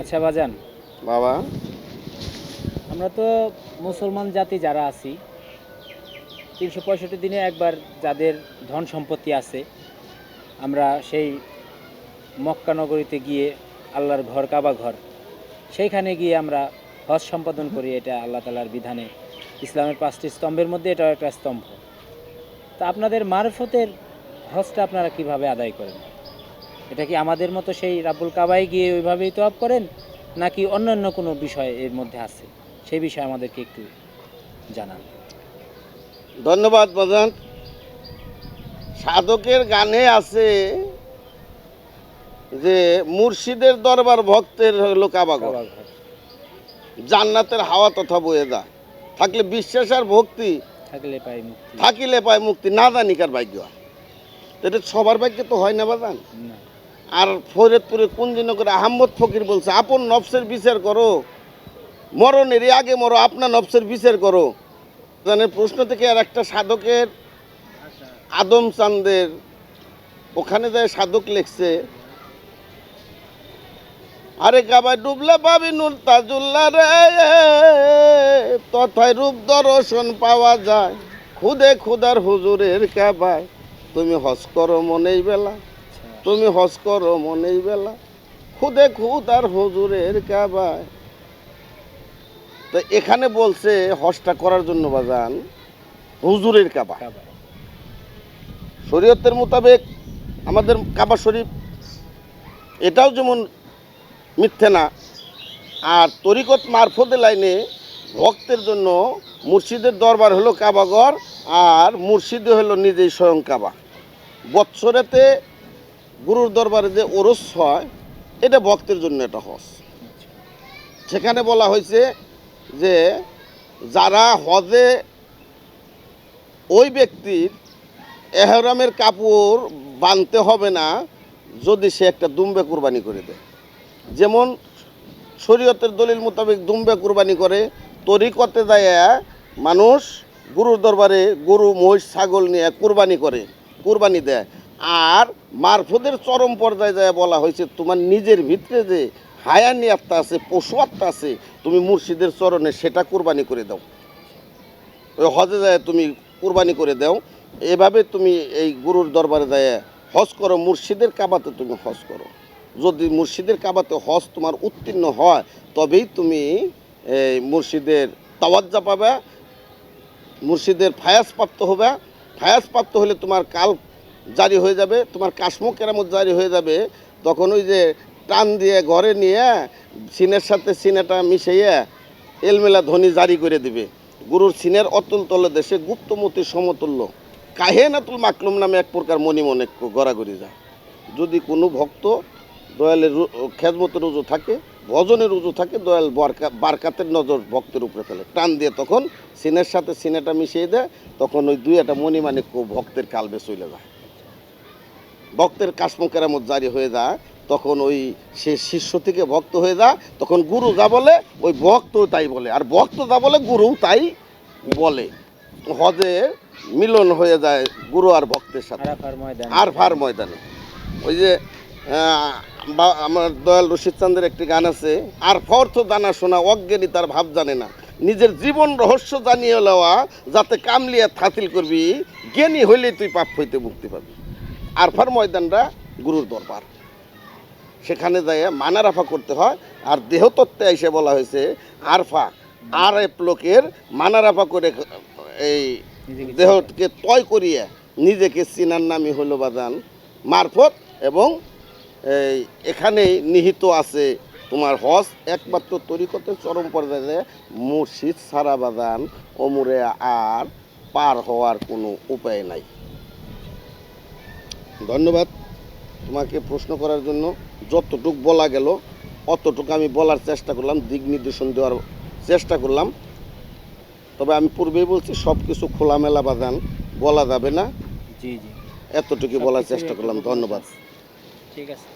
আচ্ছা বাজান বাবা। আমরা তো মুসলমান জাতি যারা আছি তিনশো পঁয়ষট্টি দিনে একবার যাদের ধন সম্পত্তি আছে আমরা সেই মক্কা নগরীতে গিয়ে আল্লাহর ঘর কাবা ঘর সেইখানে গিয়ে আমরা হজ সম্পাদন করি এটা আল্লাহ তালার বিধানে। ইসলামের পাঁচটি স্তম্ভের মধ্যে এটাও একটা স্তম্ভ। তা আপনাদের মারফতের হজটা আপনারা কীভাবে আদায় করেন? এটা কি আমাদের মতো সেই রাব্বুল কাবায় গিয়ে ওইভাবেই তো করেন নাকি অন্যান্য কোনো বিষয় এর মধ্যে আছে? সেই বিষয়ে আমাদেরকে একটু জানান। ধন্যবাদ বাজান সাধকের গানে আছে যে মুর্শিদের দরবার ভক্তের হলো কাবাগর কাবা জান্নাতের হাওয়া তথা বয়ে দা থাকলে বিশ্বাস আর ভক্তি। থাকলে পাই মুক্তি। থাকিলে পায় মুক্তি না জানিকার ভাগ্য। এটা সবার ভাগ্যে তো হয় না বাজান। না। আর ফরিদপুরে কুঞ্জিনগরে আহম্মদ ফকির বলছে, আপন নফসের বিচার করো। মরণেরই আগে মরো আপনার নফসের বিচার করো। জানের প্রশ্ন থেকে আর একটা সাধকের, আদম চান্দের ওখানে যায় সাধক লিখছে, আরে গাবায় ডুবলে পাবি নুর তাজুল্লা রে, তথায় রূপ দর্শন পাওয়া যায়। খুদে খুদার হুজুরের কাবায় তুমি হস করো মনেই বেলা। তুমি হজ করো মনেই বেলা। খুদে খুদ আর হুজুরের কাবায়। তো এখানে বলছে হজটা করার জন্য বাজান হুজুরের কাবা কাবা শরীয়তের মোতাবেক আমাদের কাবা শরীফ এটাও যেমন মিথ্যে না আর তরিকত মারফতে লাইনে ভক্তের জন্য মুর্শিদের দরবার হলো কাবাগর আর মুর্শিদে হলো নিজেই স্বয়ং কাবা। বৎসরেতে গুরুর দরবারে যে ওরস হয়, এটা ভক্তের জন্য এটা হস সেখানে বলা হয়েছে যে যারা হজে ওই ব্যক্তির এহরামের কাপড় বানতে হবে না, যদি সে একটা দুম্বে কুরবানি করে দেয়। যেমন শরীয়তের দলিল মোতাবেক দুম্বে কুরবানি করে, তরিকতে যায় মানুষ গুরুর দরবারে গরু, মহিষ, ছাগল নিয়ে কুরবানি করে, কুরবানি দেয়। আর মারফুদের চরম পর্যায়ে যায় বলা হয়েছে, তোমার নিজের ভিতরে যে হায়ানি আত্মা আছে, পশু আত্মা আছে, তুমি মুর্শিদের চরণে সেটা কুরবানি করে দাও। ওই হজে যায় তুমি কুরবানি করে দাও। এভাবে তুমি এই গুরুর দরবারে যায় হজ করো, মুর্শিদের কাবাতে তুমি হজ করো। যদি মুর্শিদের কাবাতে হজ তোমার উত্তীর্ণ হয়, তবেই তুমি এই মুর্শিদের তাওয়াজ্জা পাবে, মুর্শিদের ফায়াজ প্রাপ্ত হবে। ফায়াজ প্রাপ্ত হলে তোমার কাল জারি হয়ে যাবে, তোমার কাশ্মো কেরামত জারি হয়ে যাবে, তখন ওই যে টান দিয়ে ঘরে নিয়ে সিনের সাথে সিনেটা মিশিয়ে এলমেলা ধ্বনি জারি করে দিবে। গুরুর সিনের অতুল তলে দেশে গুপ্তমতি সমতুল্য। কাহেনাতুল মাকলুম নামে এক প্রকার মনি মনে গড়াগড়ি যায়। যদি কোনো ভক্ত দয়ালের খেদমতের রুজু থাকে, ভজনের রুজু থাকে, দয়াল বারকা বারকাতের নজর ভক্তের উপরে ফেলে। টান দিয়ে তখন সিনের সাথে সিনেটা মিশিয়ে দেয়, তখন ওই দুই একটা মণিমানিক ভক্তের কালবে চলে যায়। ভক্তের কাশ্ম কেরামত জারি হয়ে যায় তখন ওই সে শিষ্য থেকে ভক্ত হয়ে যায় তখন গুরু যা বলে ওই ভক্ত তাই বলে। আর ভক্ত যা বলে গুরু তাই বলে। হজে মিলন হয়ে যায় গুরু আর ভক্তের সাথে। আর ফার ময়দানে। ওই যে বা- আমার দয়াল রশিদ চান্দের একটি গান আছে আর ফর্থ দানা শোনা অজ্ঞানী তার ভাব জানে না। নিজের জীবন রহস্য জানিয়ে লওয়া যাতে কামলিয়া থাতিল করবি জ্ঞানী হইলে তুই পাপ হইতে মুক্তি পাবি। আরফার ময়দানটা গুরুর দরবার। সেখানে যায় মানারাফা করতে হয়, আর দেহতত্ত্বে এসে বলা হয়েছে, আরফা আর এক লোকের মানারাফা করে, এই দেহকে তয় করিয়ে নিজেকে চিনার নামই হলো বাজান মারফত এবং এই এখানেই নিহিত আছে তোমার হজ, একমাত্র তরিকতের চরম পর্যায়ে মুর্শিদ সারা বাদান অমুরে আর পার হওয়ার কোনো উপায় নাই। ধন্যবাদ। তোমাকে প্রশ্ন করার জন্য যতটুকু বলা গেল অতটুকু আমি বলার চেষ্টা করলাম দিক নির্দেশন দেওয়ার চেষ্টা করলাম। তবে আমি পূর্বেই বলছি সব কিছু খোলামেলা বাদান বলা যাবে না। জি জি। এতটুকু বলার চেষ্টা করলাম। ধন্যবাদ। ঠিক আছে।